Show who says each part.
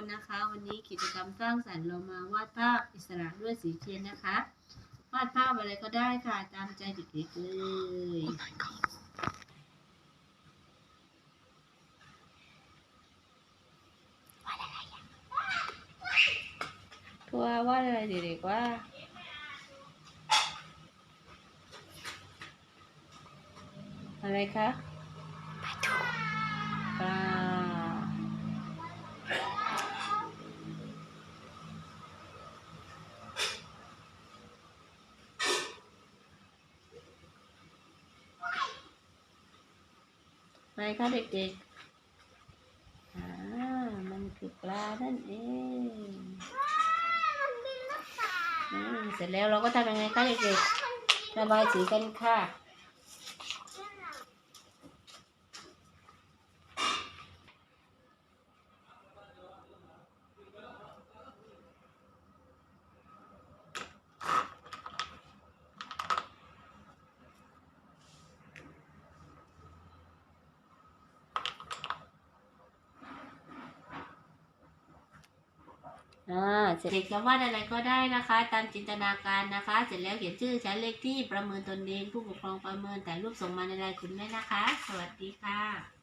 Speaker 1: ทุกคนนะคะ วันนี้กิจกรรมสร้างสรรค์เรามาวาดภาพอิสระด้วยสีเทียนนะคะ วาดภาพอะไรก็ได้ค่ะ ตามใจเด็กๆเลยตัววาดอะไรเด็กๆว่าอะไรคะ ไปคะเด็กๆ อ่า มันคือปลานั่นเองเสร็จแล้วเราก็ทำยังไงคะเด็กๆระบายสีกันค่ะ อ่าเสร็จเด็กจะวาดอะไรก็ได้นะคะ ตามจินตนาการนะคะ เสร็จแล้วเขียนชื่อชั้นเลขที่ประเมินตนเองผู้ปกครองประเมินแต่รูปส่งมาในไลน์คุณแม่นะคะ สวัสดีค่ะ